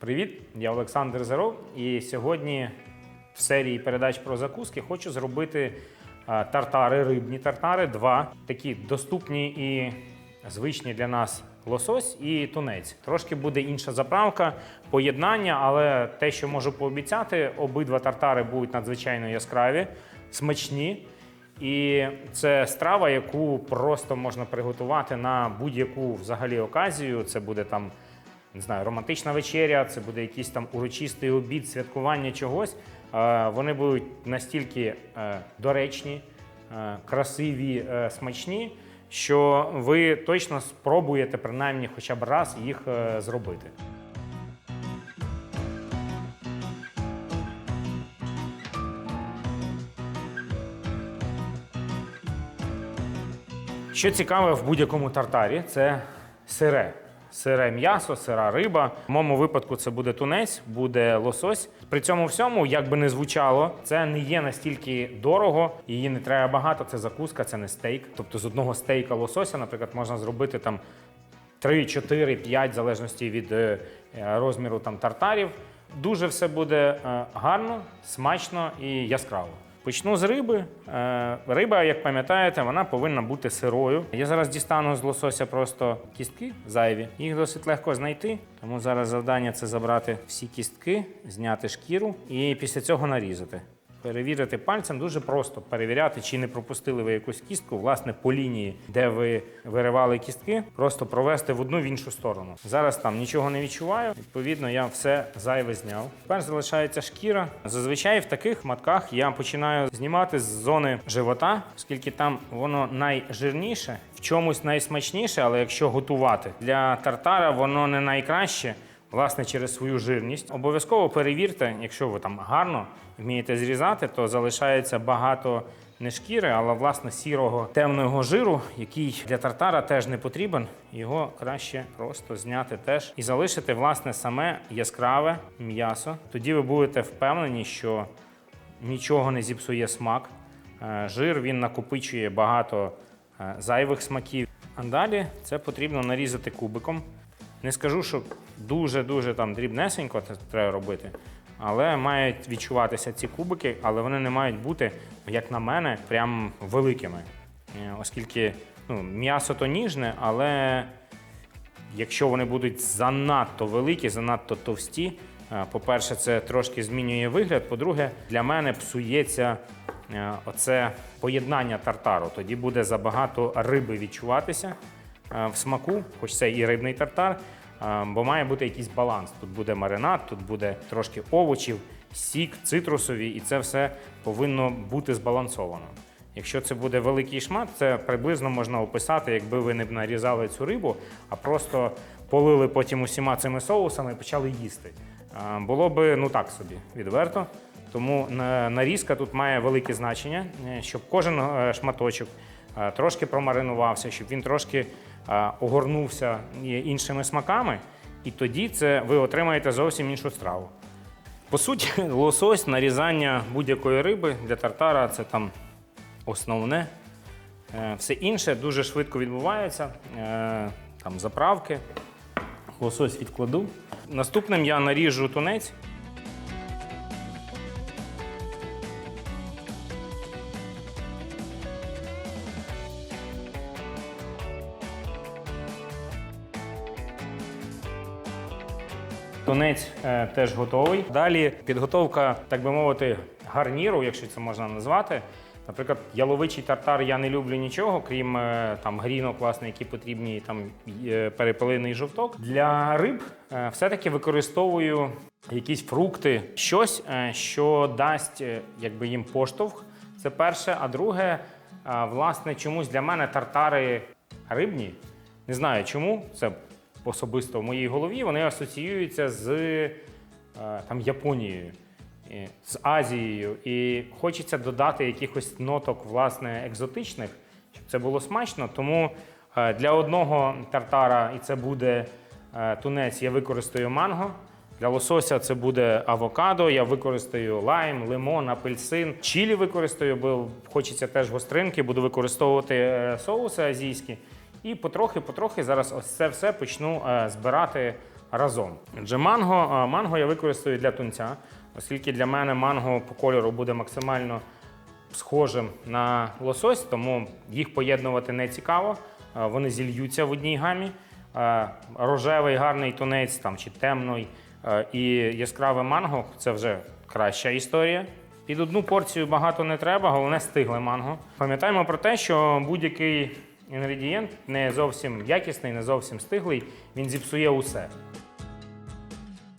Привіт, я Олександр Зеров, і сьогодні в серії передач про закуски хочу зробити е, тартари, рибні тартари, два такі доступні і звичні для нас лосось і тунець. Трошки буде інша заправка, поєднання, але те, що можу пообіцяти, обидва тартари будуть надзвичайно яскраві, смачні. І це страва, яку просто можна приготувати на будь-яку взагалі оказію. Це буде там не знаю, романтична вечеря, це буде якийсь там урочистий обід, святкування чогось. Е, Вони будуть настільки е, доречні, е, красиві, смачні, що ви точно спробуєте принаймні хоча б раз їх зробити. Що цікаве в будь-якому тартарі, це сире. Сире м'ясо, сира риба. В моєму випадку це буде тунець, буде лосось. При цьому всьому, як би не звучало, це не є настільки дорого, її не треба багато. Це закуска, це не стейк. Тобто з одного стейка лосося, наприклад, можна зробити там 3, 4, 5, в залежності від е, розміру там тартарів. Дуже все буде е, гарно, смачно і яскраво. Почну з риби. Е, Риба, як пам'ятаєте, вона повинна бути сирою. Я зараз дістану з лосося просто кістки зайві. Їх досить легко знайти. Тому зараз завдання це забрати всі кістки, зняти шкіру і після цього нарізати. Перевірити пальцем дуже просто перевіряти, чи не пропустили ви якусь кістку, власне, по лінії, де ви виривали кістки, просто провести в одну в іншу сторону. Зараз там нічого не відчуваю. Відповідно, я все зайве зняв. Тепер залишається шкіра. Зазвичай в таких матках я починаю знімати з зони живота, оскільки там воно найжирніше, в чомусь найсмачніше, але якщо готувати для тартара, воно не найкраще. Власне, через свою жирність. Обов'язково перевірте, якщо ви там гарно вмієте зрізати, то залишається багато не шкіри, але власне сірого темного жиру, який для тартара теж не потрібен. Його краще просто зняти теж і залишити власне саме яскраве м'ясо. Тоді ви будете впевнені, що нічого не зіпсує смак. Е, Жир він накопичує багато е, зайвих смаків. А далі це потрібно нарізати кубиком. Не скажу, що дуже-дуже там дрібнесенько це треба робити, але мають відчуватися ці кубики, але вони не мають бути, як на мене, прям великими. Е, Оскільки ну, м'ясо то ніжне, але якщо вони будуть занадто великі, занадто товсті, е, по-перше, це трошки змінює вигляд. По-друге, для мене псується е, оце поєднання тартару. Тоді буде забагато риби відчуватися в смаку, хоч це і рибний тартар, е, бо має бути якийсь баланс. Тут буде маринад, тут буде трошки овочів, сік, цитрусові, і це все повинно бути збалансовано. Якщо це буде великий шмат, це приблизно можна описати, якби ви не нарізали цю рибу, а просто полили потім усіма цими соусами і почали їсти. Було би ну так собі, відверто. Тому нарізка тут має велике значення, е, щоб кожен е, шматочок е, трошки промаринувався, щоб він трошки е, огорнувся е, іншими смаками, і тоді це ви отримаєте зовсім іншу страву. По суті, лосось, нарізання будь-якої риби для тартара це там основне. Е, Все інше дуже швидко відбувається. Е, Там заправки. Лосось відкладу. Наступним я наріжу тунець. Тунець е, теж готовий. Далі підготовка, так би мовити, гарніру, якщо це можна назвати. Наприклад, яловичий тартар я не люблю нічого, крім е, там грінок, власне, які потрібні там е, перепелиний жовток. Для риб все-таки використовую якісь фрукти, щось, що дасть якби їм поштовх. Це перше. А друге, власне, чомусь для мене тартари рибні. Не знаю чому, це особисто в моїй голові. Вони асоціюються з е, там, Японією, з Азією. І хочеться додати якихось ноток власне, екзотичних, щоб це було смачно. Тому е, для одного тартара, і це буде е, тунець, я використаю манго. Для лосося це буде авокадо, я використаю лайм, лимон, апельсин. Чілі використаю, бо хочеться теж гостринки, буду використовувати соуси азійські. І потрохи-потрохи зараз ось це все почну е, збирати разом. Отже, манго, а, манго я використаю для тунця, оскільки для мене манго по кольору буде максимально схожим на лосось, тому їх поєднувати не цікаво. Е, Вони зільються в одній гамі. Е, Рожевий гарний тунець там, чи темний е, і яскраве манго це вже краща історія. Під одну порцію багато не треба, головне стигле манго. Пам'ятаємо про те, що будь-який інгредієнт не зовсім якісний, не зовсім стиглий, він зіпсує усе.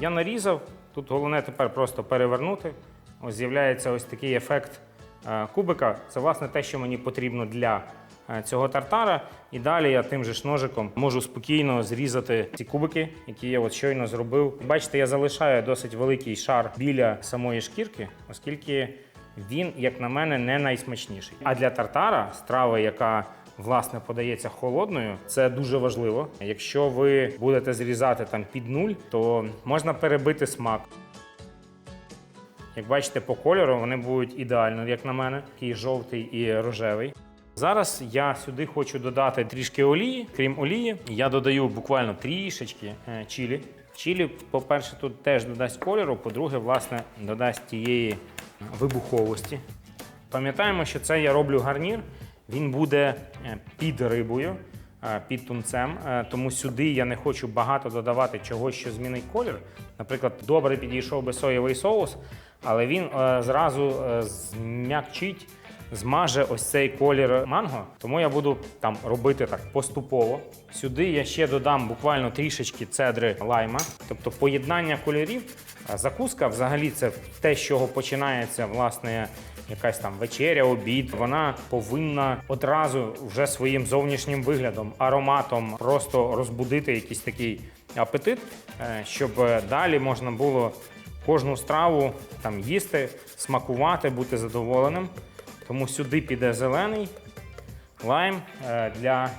Я нарізав. Тут головне тепер просто перевернути. Ось з'являється ось такий ефект е, кубика. Це власне те, що мені потрібно для е, цього тартара. І далі я тим же ж ножиком можу спокійно зрізати ці кубики, які я от щойно зробив. Бачите, я залишаю досить великий шар біля самої шкірки, оскільки він, як на мене, не найсмачніший. А для тартара страва, яка власне подається холодною, це дуже важливо. Якщо ви будете зрізати там під нуль, то можна перебити смак. Як бачите, по кольору вони будуть ідеально, як на мене, такий жовтий і рожевий. Зараз я сюди хочу додати трішки олії. Крім олії, я додаю буквально трішечки е, чилі. Чилі, по-перше, тут теж додасть кольору, по-друге, власне, додасть тієї вибуховості. Пам'ятаємо, що це я роблю гарнір. Він буде е, під рибою, е, під тунцем. Е, Тому сюди я не хочу багато додавати чогось, що змінить колір. Наприклад, добре підійшов би соєвий соус, але він зразу зм'якчить, змаже ось цей колір манго. Тому я буду там робити так поступово. Сюди я ще додам буквально трішечки цедри лайма, тобто поєднання кольорів. Закуска взагалі це те, з чого починається власне якась там вечеря, обід. Вона повинна одразу вже своїм зовнішнім виглядом, ароматом просто розбудити якийсь такий апетит, е, щоб е, далі можна було кожну страву там їсти, смакувати, бути задоволеним. Тому сюди піде зелений лайм. Е, Для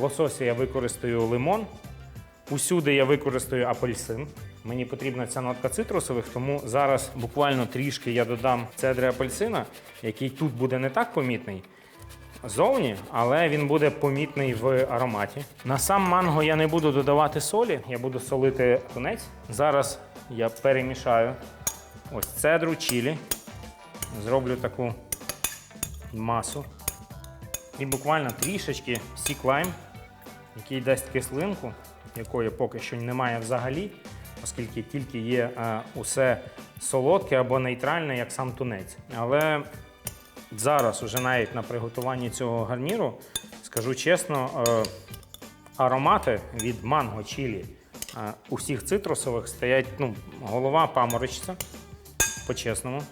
лосося я використаю лимон. Усюди я використаю апельсин. Мені потрібна ця нотка цитрусових, тому зараз буквально трішки я додам цедри апельсина, який тут буде не так помітний зовні, але він буде помітний в ароматі. На сам манго я не буду додавати солі, я буду солити тунець. Зараз я перемішаю ось цедру чілі. Зроблю таку масу. І буквально трішечки сік лайм, який дасть кислинку, якої поки що немає взагалі, оскільки тільки є е, усе солодке або нейтральне, як сам тунець. Але зараз, уже навіть на приготуванні цього гарніру, скажу чесно, е, аромати від манго, чілі, е, усіх цитрусових стоять, ну, голова паморочиться, по-чесному.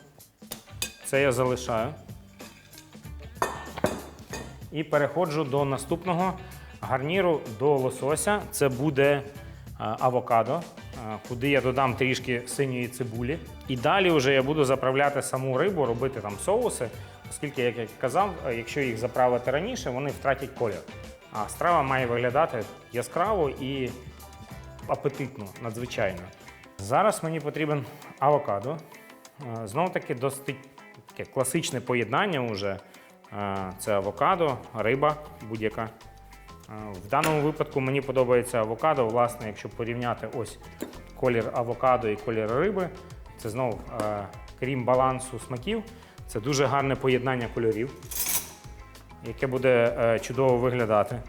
Це я залишаю. І переходжу до наступного гарніру до лосося. Це буде авокадо, куди я додам трішки синьої цибулі. І далі вже я буду заправляти саму рибу, робити там соуси, оскільки, як я казав, е, якщо їх заправити раніше, вони втратять колір. А страва має виглядати яскраво і апетитно, надзвичайно. Зараз мені потрібен авокадо. Знову таки, досить класичне поєднання вже. Е, Це авокадо, риба будь-яка. Е, В даному випадку мені подобається авокадо. Власне, якщо порівняти ось колір авокадо і колір риби, це знову, е, крім балансу смаків, це дуже гарне поєднання кольорів, яке буде е, чудово виглядати.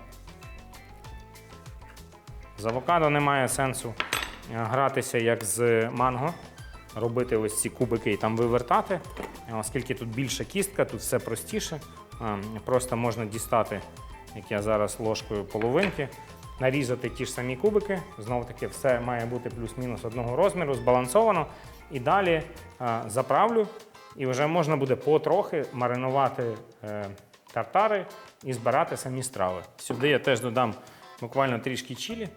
З авокадо немає сенсу гратися як з манго, робити ось ці кубики і там вивертати, оскільки тут більша кістка, тут все простіше. Просто можна дістати, як я зараз ложкою половинки, нарізати ті ж самі кубики. Знову таки, все має бути плюс-мінус одного розміру, збалансовано. І далі е, заправлю, і вже можна буде потрохи маринувати е, тартари і збирати самі страви. Сюди я теж додам буквально трішки чилі.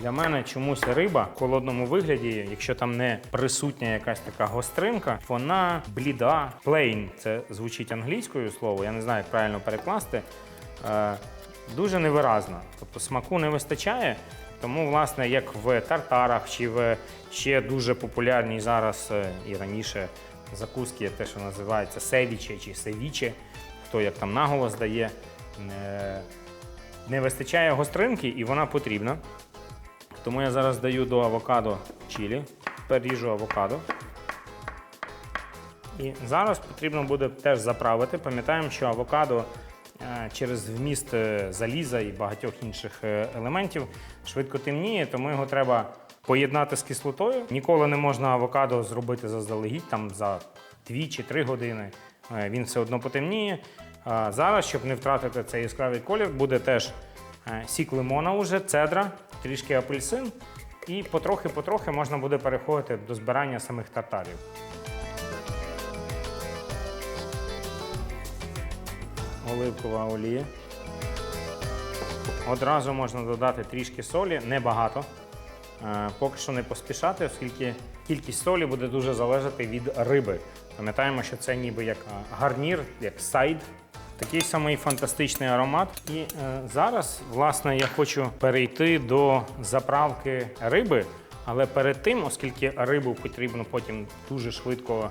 Для мене чомусь риба в холодному вигляді, якщо там не присутня якась така гостринка, вона бліда. Plain – це звучить англійською слово, я не знаю, як правильно перекласти. Е, дуже невиразна. Тобто смаку не вистачає. Тому, власне, як в тартарах чи в ще дуже популярній зараз е, і раніше закуски, те, що називається севіче чи севіче, хто як там наголос дає, е, не вистачає гостринки і вона потрібна. Тому я зараз даю до авокадо чилі. Тепер ріжу авокадо. І зараз потрібно буде теж заправити. Пам'ятаємо, що авокадо е, через вміст е, заліза і багатьох інших е, елементів швидко темніє, тому його треба поєднати з кислотою. Ніколи не можна авокадо зробити заздалегідь там за 2 чи 3 години. Він все одно потемніє. Зараз, щоб не втратити цей яскравий колір, буде теж сік лимона уже, цедра, трішки апельсин. І потрохи-потрохи можна буде переходити до збирання самих тартарів. оливкова олія. Одразу можна додати трішки солі, небагато. Е, Поки що не поспішати, оскільки кількість солі буде дуже залежати від риби. Пам'ятаємо, що це ніби як е, гарнір, як сайд. Такий самий фантастичний аромат. І е, зараз, власне, я хочу перейти до заправки риби, але перед тим, оскільки рибу потрібно потім дуже швидко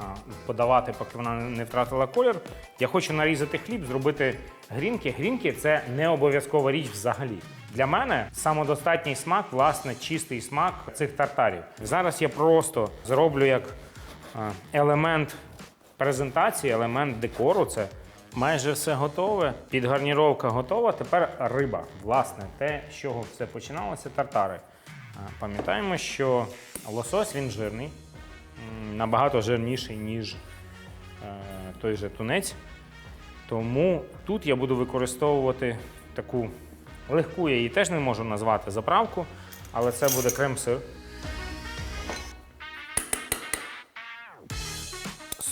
а, подавати, поки вона не втратила колір. Я хочу нарізати хліб, зробити грінки. Грінки це не обов'язкова річ взагалі. Для мене самодостатній смак, власне, чистий смак цих тартарів. Зараз я просто зроблю як елемент презентації, елемент декору. Це майже все готове. Підгарніровка готова. Тепер риба. Власне, те, з чого все починалося, тартари. Пам'ятаємо, що лосось він жирний набагато жирніший, ніж е, той же тунець. Тому тут я буду використовувати таку легку, я її теж не можу назвати заправку, але це буде крем-сир.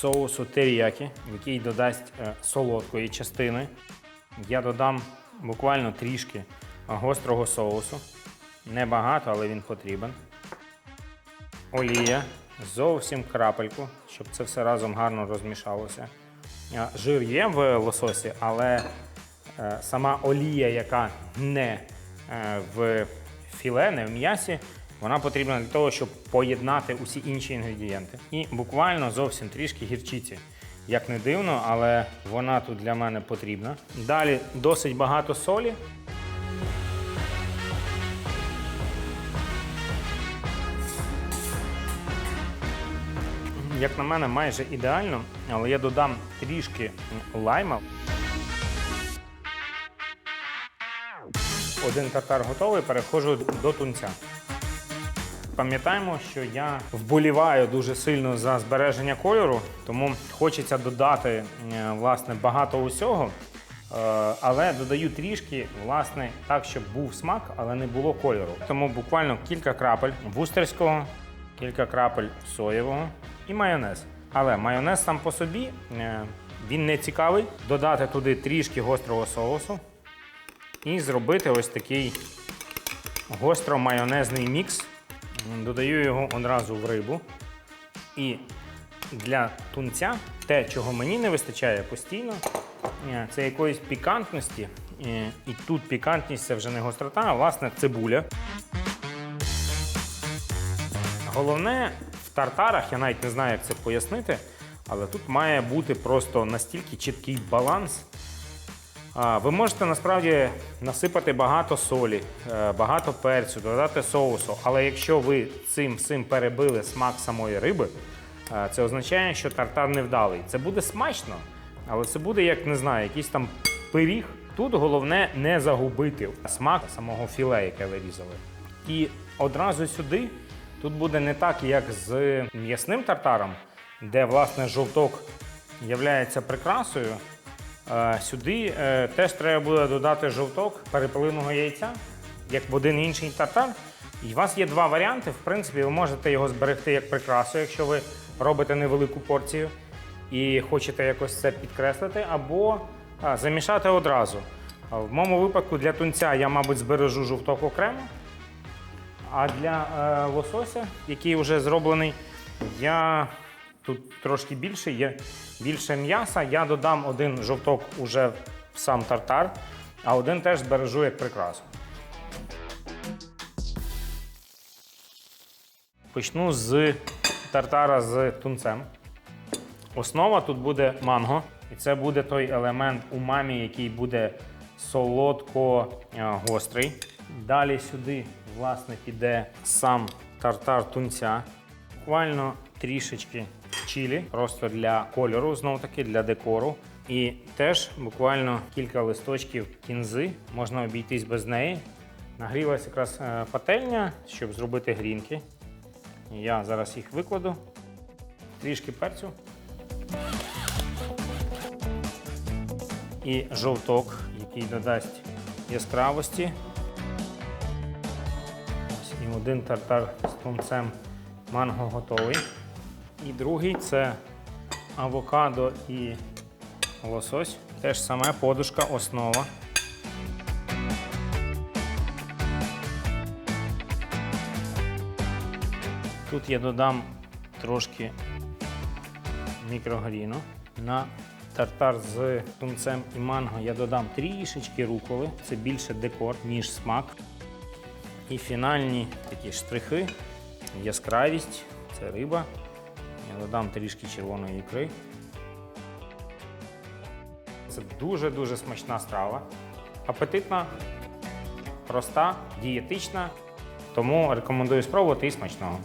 Соусу теріякі, який додасть е, солодкої частини. Я додам буквально трішки гострого соусу. Небагато, але він потрібен олія, зовсім крапельку, щоб це все разом гарно розмішалося. Жир є в лососі, але е, сама олія, яка не е, в філе, не в м'ясі, вона потрібна для того, щоб поєднати усі інші інгредієнти. І буквально зовсім трішки гірчиці. Як не дивно, але вона тут для мене потрібна. Далі досить багато солі. як на мене, майже ідеально, але я додам трішки лайма. Один тартар готовий, переходжу до тунця. Пам'ятаємо, що я вболіваю дуже сильно за збереження кольору, тому хочеться додати е, власне багато усього. Е, Але додаю трішки, власне, так, щоб був смак, але не було кольору. Тому буквально кілька крапель вустерського, кілька крапель соєвого і майонез. Але майонез сам по собі е, він не цікавий. Додати туди трішки гострого соусу і зробити ось такий гостро-майонезний мікс. Додаю його одразу в рибу. І для тунця те, чого мені не вистачає постійно, е, це якоїсь пікантності. Е, І тут пікантність це вже не гострота, а власне цибуля. Головне в тартарах, я навіть не знаю, як це пояснити, але тут має бути просто настільки чіткий баланс. Ви можете насправді насипати багато солі, е, багато перцю, додати соусу, але якщо ви цим всім перебили смак самої риби, е, це означає, що тартар невдалий. Це буде смачно, але це буде, як не знаю, якийсь там пиріг. Тут головне не загубити смак самого філе, яке ви різали. І одразу сюди тут буде не так, як з м'ясним тартаром, де власне жовток є прикрасою. Е, Сюди е, теж треба буде додати жовток перепелиного яйця, як в один інший тартар. І у вас є два варіанти. В принципі, ви можете його зберегти як прикрасу, якщо ви робите невелику порцію і хочете якось це підкреслити, або а, замішати одразу. В моєму випадку для тунця я, мабуть, збережу жовток окремо. А для е, лосося, який вже зроблений, я тут трошки більше, є більше м'яса. Я додам один жовток уже в сам тартар, а один теж збережу як прикрасу. Почну з тартара з тунцем. Основа тут буде манго, і це буде той елемент умамі, який буде солодко-гострий. Далі сюди власне, піде сам тартар тунця. Буквально трішечки чилі, просто для кольору, знову таки, для декору. І теж буквально кілька листочків кінзи, можна обійтись без неї. Нагрілася якраз е, пательня, щоб зробити грінки. Я зараз їх викладу. Трішки перцю. І жовток, який додасть яскравості. І один тартар з тунцем манго готовий. І другий це авокадо і лосось. Теж саме подушка, основа. Тут я додам трошки мікрогріну. На тартар з тунцем і манго я додам трішечки руколи. Це більше декор, ніж смак. І фінальні такі штрихи, яскравість це риба. Я додам трішки червоної ікри. Це дуже-дуже смачна страва. Апетитна, проста, дієтична. Тому рекомендую спробувати і смачного.